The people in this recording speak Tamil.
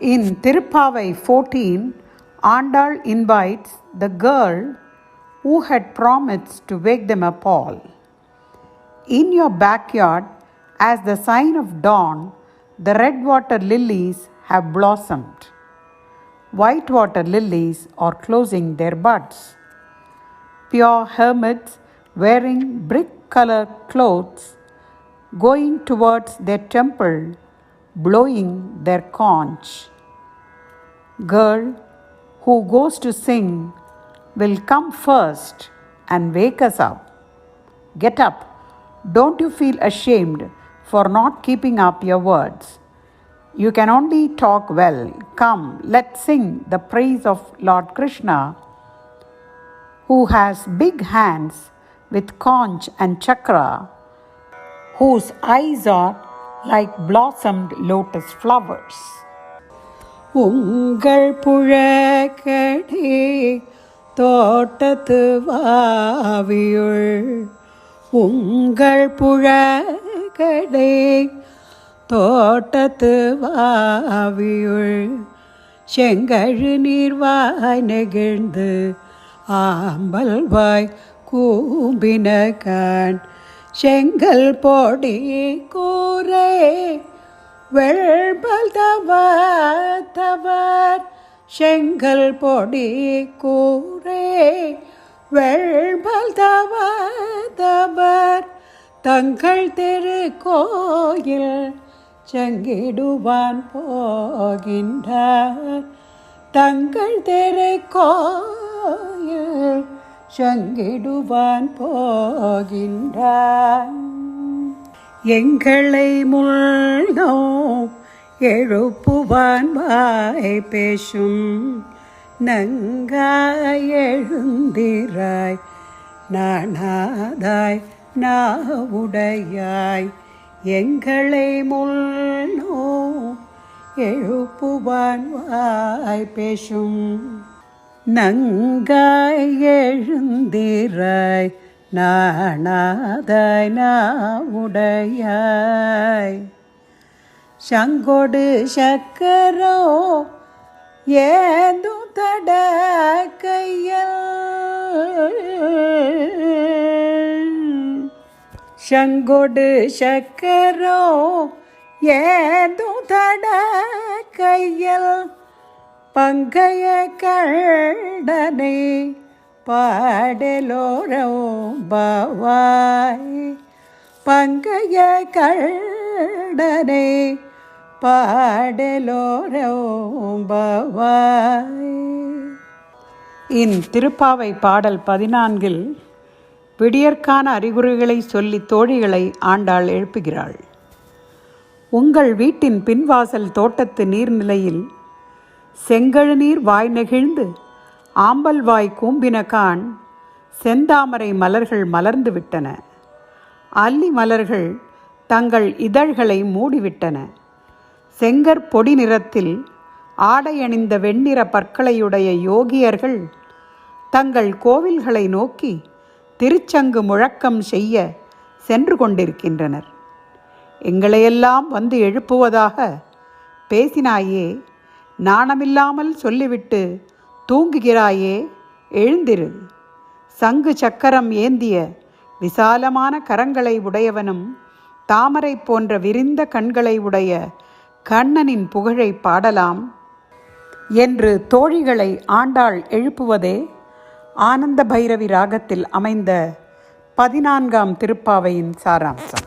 In Tirupavai 14, Andal invites the girl who had promised to wake them up all. In your backyard, as the sign of dawn, the red water lilies have blossomed. White water lilies are closing their buds. Pure hermits wearing brick colored clothes, going towards their temple, blowing their conch. Girl who goes to sing will come first and wake us up. Get up. Don't you feel ashamed for not keeping up your words? You can only talk well. Come, let's sing the praise of Lord Krishna, who has big hands with conch and chakra, whose eyes are like blossomed lotus flowers. உங்கள் புழக்கடே தோட்டத்து வாவியுள் உங்கள் புழக்கடே தோட்டத்து வாவியுள் செங்கழு நீர்வாய் நெகிழ்ந்து ஆம்பல் வாய் கூம்பின கண் செங்கல் பொடி கூ வெள்பல் தவர் செங்கல் பொடி கூரே வெள்பல் தவர் தங்கள் தெரு கோயில் செங்கிடுவான் போகின்றார். தங்கள் தெரு கோயில் செங்கிடுவான் போகின்றான் எங்களை முள்னோ எழுப்புவான் வாய் பேசும். நங்காய் எழுந்திராய். நானாதாய் நாவுடையாய். எங்களை முள்னோ எழுப்புவான் வாய் பேசும். நங்காய் எழுந்திராய். நானாதாய் நாவுடையாய். சங்கொடு சக்கரோ ஏந்தும் தட கையில் சங்கொடு சக்கரோ ஏந்தும் தட கையல் பங்கைய கண்டனை பாடலோரோ பவாய் பங்கைய கண்டனை பாடலோரோ இன் திருப்பாவை பாடல் பதினான்கில் விடியற்கான அறிகுறிகளை சொல்லி தோழிகளை ஆண்டாள் எழுப்புகிறாள். உங்கள் வீட்டின் பின்வாசல் தோட்டத்து நீர்நிலையில் செங்கழுநீர் வாய் நெகிழ்ந்து ஆம்பல் வாய் கூம்பின கான் செந்தாமரை மலர்கள் மலர்ந்து விட்டன. அல்லி மலர்கள் தங்கள் இதழ்களை மூடிவிட்டன. செங்கற்பொடி நிறத்தில் ஆடையணிந்த வெண்ணிற பற்களையுடைய யோகியர்கள் தங்கள் கோவில்களை நோக்கி திருச்சங்கு முழக்கம் செய்ய சென்று கொண்டிருக்கின்றனர். எங்களையெல்லாம் வந்து எழுப்புவதாக பேசினாயே நாணமில்லாமல் சொல்லிவிட்டு தூங்குகிறாயே எழுந்திரு. சங்கு சக்கரம் ஏந்திய விசாலமான கரங்களை உடையவனும் தாமரை போன்ற விரிந்த கண்களை உடைய கண்ணனின் புகழை பாடலாம். என்று தோழிகளை ஆண்டாள் எழுப்புவதே ஆனந்த பைரவி ராகத்தில் அமைந்த பதினான்காம் திருப்பாவையின் சாராம்சம்.